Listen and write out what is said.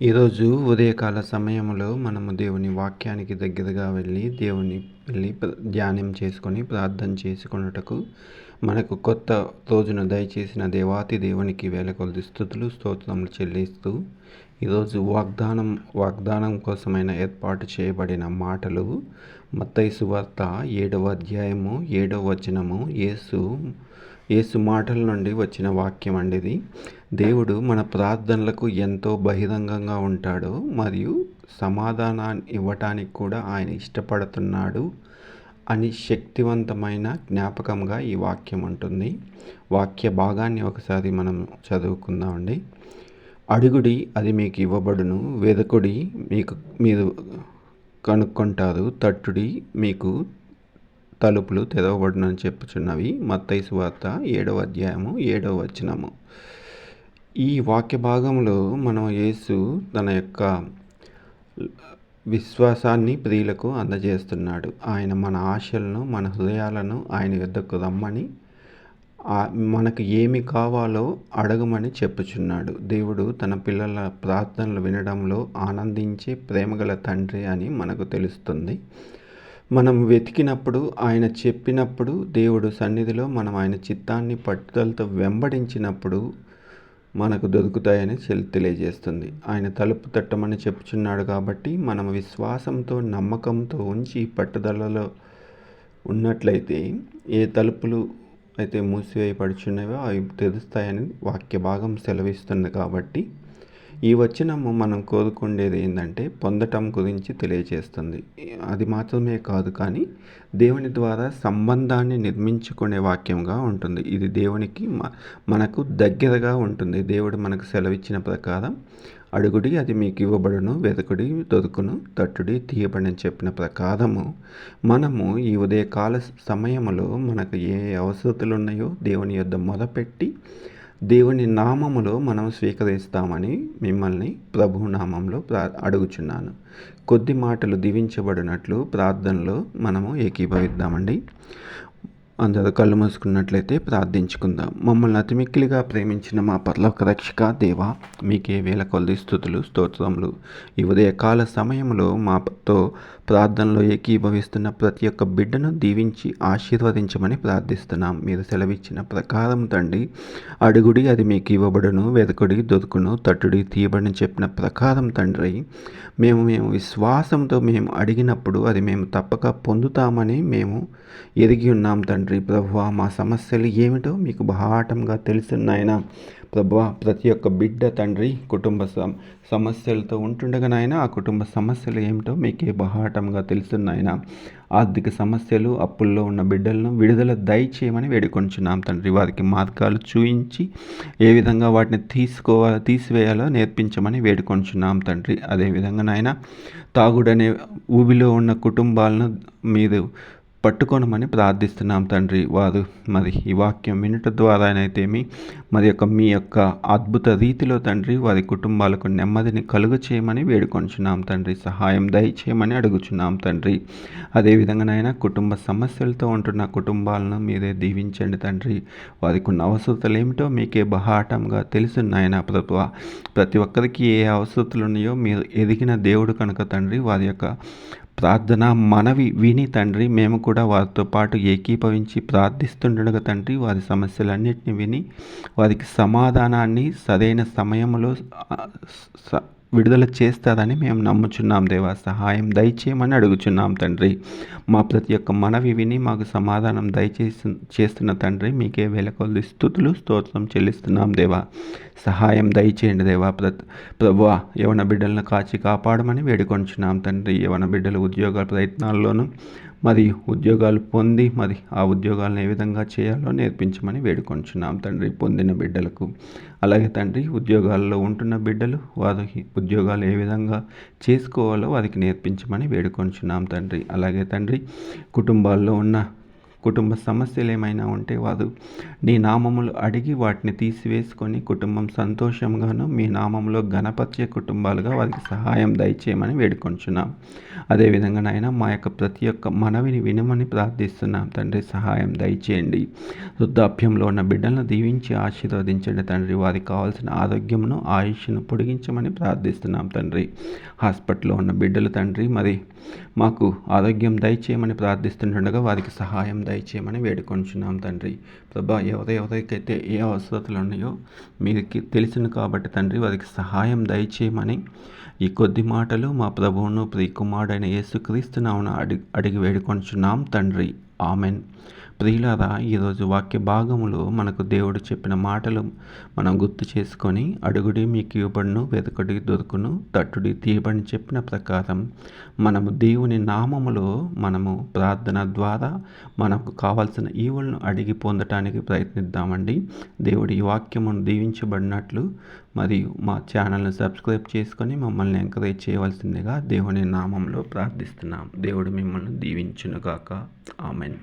ఈరోజు ఉదయకాల సమయంలో మనము దేవుని వాక్యానికి దగ్గరగా వెళ్ళి దేవుని వెళ్ళి ధ్యానం చేసుకొని ప్రార్థన చేసుకున్నటకు మనకు కొత్త రోజును దయచేసిన దేవాతి దేవునికి వేల కొద్ది స్థుతులు స్తోత్రములు చెల్లిస్తూ ఈరోజు వాగ్దానం వాగ్దానం కోసమైన ఏర్పాటు చేయబడిన మాటలు మత్తైసు వార్త ఏడవ అధ్యాయము ఏడవ వచనము యేసు యేసు మాటల నుండి వచ్చిన వాక్యం అండిది దేవుడు మన ప్రార్థనలకు ఎంతో బహిరంగంగా ఉంటాడు మరియు సమాధానాన్ని ఇవ్వటానికి కూడా ఆయన ఇష్టపడుతున్నాడు అని శక్తివంతమైన జ్ఞాపకంగా ఈ వాక్యం ఉంటుంది. వాక్య భాగాన్ని ఒకసారి మనం చదువుకుందామండి. అడుగుడి అది మీకు ఇవ్వబడును వెదకుడి మీకు మీరు కనుక్కుంటారు తట్టుడి మీకు తలుపులు తెరవబడునని చెప్పుచున్నవి. మత్తైసు వార్త ఏడవ అధ్యాయము ఏడవ వచనము. ఈ వాక్య భాగంలో మనం యేసు తన యొక్క విశ్వాసాన్ని ప్రియులకు అందజేస్తున్నాడు. ఆయన మన ఆశలను మన హృదయాలను ఆయన యొద్దకు రమ్మని మనకు ఏమి కావాలో అడగమని చెప్పుచున్నాడు. దేవుడు తన పిల్లల ప్రార్థనలు వినడంలో ఆనందించే ప్రేమగల తండ్రి అని మనకు తెలుస్తుంది. మనం వెతికినప్పుడు ఆయన చెప్పినప్పుడు దేవుడు సన్నిధిలో మనం ఆయన చిత్తాన్ని పట్టుదలతో వెంబడించినప్పుడు మనకు దొరుకుతాయని తెలియజేస్తుంది. ఆయన తలుపు తట్టమని చెప్పుచున్నాడు కాబట్టి మనం విశ్వాసంతో నమ్మకంతో ఉంచి పట్టుదలలో ఉన్నట్లయితే ఏ తలుపులు అయితే మూసివేయబడుచున్నవో అవి తెరుస్తాయని వాక్య భాగం సెలవిస్తుంది కాబట్టి ఈ వచనము మనం కోరుకుండేది ఏంటంటే పొందటం గురించి తెలియజేస్తుంది అది మాత్రమే కాదు కానీ దేవుని ద్వారా సంబంధాన్ని నిర్మించుకునే వాక్యంగా ఉంటుంది. ఇది దేవునికి మనకు దగ్గరగా ఉంటుంది. దేవుడు మనకు సెలవిచ్చిన ప్రకారం అడుగుడి అది మీకు ఇవ్వబడును వెతకుడి దొరుకును తట్టుడి తీయబడి చెప్పిన ప్రకారము మనము ఈ ఉదయకాల సమయంలో మనకు ఏ అవసరతలు ఉన్నాయో దేవుని యొద్ద మొదపెట్టి దేవుని నామములో మనం స్వీకరిస్తామని మిమ్మల్ని ప్రభు నామంలో ప్రా అడుగుచున్నాను. కొద్ది మాటలు దీవించబడినట్లు ప్రార్థనలో మనము ఏకీభవిద్దామండి. అందరూ కళ్ళు మూసుకున్నట్లయితే ప్రార్థించుకుందాం. మమ్మల్ని అతిమిక్కిలిగా ప్రేమించిన మా పర్లోక రక్షక దేవ మీకే వేల కొలది స్థుతులు స్తోత్రములు. ఈ ఉదయకాల సమయంలో మాతో ప్రార్థనలో ఏకీభవిస్తున్న ప్రతి ఒక్క బిడ్డను దీవించి ఆశీర్వదించమని ప్రార్థిస్తున్నాం. మీరు సెలవిచ్చిన ప్రకారం తండ్రి అడుగుడి అది మీకు ఇవ్వబడును వెదకుడి దొరుకును తట్టుడి తీయబడిని చెప్పిన ప్రకారం తండ్రి మేము మేము విశ్వాసంతో మేము అడిగినప్పుడు అది మేము తప్పక పొందుతామని మేము ఎదిగి ఉన్నాం తండ్రి. తండ్రి ప్రభు మా సమస్యలు ఏమిటో మీకు బహాటంగా తెలుసున్నాయన ప్రభా ప్రతి ఒక్క బిడ్డ తండ్రి కుటుంబ సమస్యలతో ఉంటుండగా నాయన ఆ కుటుంబ సమస్యలు ఏమిటో మీకే బహాటంగా తెలుసున్నాయన ఆర్థిక సమస్యలు అప్పుల్లో ఉన్న బిడ్డలను విడుదల దయచేయమని వేడుకొంచున్నాం తండ్రి. వారికి మార్గాలు చూయించి ఏ విధంగా వాటిని తీసుకోవాలో తీసివేయాలో నేర్పించమని వేడుకొంచున్నాం తండ్రి. అదేవిధంగా నాయన తాగుడనే ఊబిలో ఉన్న కుటుంబాలను మీరు పట్టుకోనమని ప్రార్థిస్తున్నాం తండ్రి. వారు మరి ఈ వాక్యం వినట ద్వారానైతేమి మరి యొక్క మీ యొక్క అద్భుత రీతిలో తండ్రి వారి కుటుంబాలకు నెమ్మదిని కలుగు చేయమని వేడుకొంచున్నాం తండ్రి. సహాయం దయచేయమని అడుగుచున్నాం తండ్రి. అదేవిధంగానైనా కుటుంబ సమస్యలతో ఉంటున్న కుటుంబాలను మీరే దీవించండి తండ్రి. వారికి ఉన్న అవసరతలు ఏమిటో మీకే బహాటంగా తెలుసున్నాయన ప్రభు ప్రతి ఒక్కరికి ఏ అవసరతలు ఉన్నాయో మీరు ఎదిగిన దేవుడు కనుక తండ్రి వారి యొక్క ప్రార్థన మనవి విని తండ్రి మేము కూడా వారితో పాటు ఏకీభవించి ప్రార్థిస్తుండగా తండ్రి వారి సమస్యలన్నింటినీ విని వారికి సమాధానాన్ని సరైన సమయంలో విడుదల చేస్తారని మేము నమ్ముచున్నాం దేవా సహాయం దయచేయమని అడుగుచున్నాం తండ్రి. మా ప్రతి ఒక్క మనవి విని మాకు సమాధానం దయచేసి చేస్తున్న తండ్రి మీకే వేల స్థుతులు స్తోత్రం చెల్లిస్తున్నాం దేవా. సహాయం దయచేయండి దేవా ప్రతి ప్రభు యవన బిడ్డలను కాచి కాపాడమని వేడుకొంచున్నాం తండ్రి. యవన బిడ్డల ఉద్యోగ ప్రయత్నాల్లోనూ మరి ఉద్యోగాలు పొంది మరి ఆ ఉద్యోగాలను ఏ విధంగా చేయాలో నేర్పించమని వేడుకొంచున్నాం తండ్రి పొందిన బిడ్డలకు. అలాగే తండ్రి ఉద్యోగాల్లో ఉంటున్న బిడ్డలు వారికి ఉద్యోగాలు ఏ విధంగా చేసుకోవాలో వారికి నేర్పించమని వేడుకొంచున్నాం తండ్రి. అలాగే తండ్రి కుటుంబాల్లో ఉన్న కుటుంబ సమస్యలు ఏమైనా ఉంటే వారు నీ నామములు అడిగి వాటిని తీసివేసుకొని కుటుంబం సంతోషంగాను మీ నామంలో గణపత్య కుటుంబాలుగా వారికి సహాయం దయచేయమని వేడుకొంచున్నాం. అదేవిధంగా నాయన మా యొక్క ప్రతి ఒక్క మనవిని వినమని ప్రార్థిస్తున్నాం. తండ్రి సహాయం దయచేయండి. వృద్ధాప్యంలో ఉన్న బిడ్డలను దీవించి ఆశీర్వదించండి తండ్రి. వారికి కావాల్సిన ఆరోగ్యమును ఆయుష్ను పొడిగించమని ప్రార్థిస్తున్నాం తండ్రి. హాస్పిటల్లో ఉన్న బిడ్డలు తండ్రి మరి మాకు ఆరోగ్యం దయచేయమని ప్రార్థిస్తుండగా వారికి సహాయం దయచేయమని వేడుకొంచున్నాం తండ్రి. ప్రభా ఎవరి ఎవరికైతే ఏ అవసరతలు ఉన్నాయో మీకు తెలిసిన కాబట్టి తండ్రి వారికి సహాయం దయచేయమని ఈ కొద్ది మాటలు మా ప్రభువును ప్రియకుమారుడైన యేసుక్రీస్తునామున అడిగి అడిగి వేడుకొంచున్నాం తండ్రి. ఆమెన్. ప్రియులారా ఈరోజు వాక్య భాగములో మనకు దేవుడు చెప్పిన మాటలు మనం గుర్తు చేసుకొని అడుగుడి మీకు ఇవ్వబడును వెతకుడి దొరుకును తట్టుడి తీయబడిని చెప్పిన ప్రకారం మనము దేవుని నామములో మనము ప్రార్థన ద్వారా మనకు కావాల్సిన ఈవులను అడిగి పొందటానికి ప్రయత్నిద్దామండి. దేవుడి ఈ వాక్యమును దీవించబడినట్లు మరియు మా ఛానల్ని సబ్స్క్రైబ్ చేసుకొని మమ్మల్ని ఎంకరేజ్ చేయవలసిందిగా దేవుని నామంలో ప్రార్థిస్తున్నాం. దేవుడు మిమ్మల్ని దీవించునుగాక. ఆమెన్.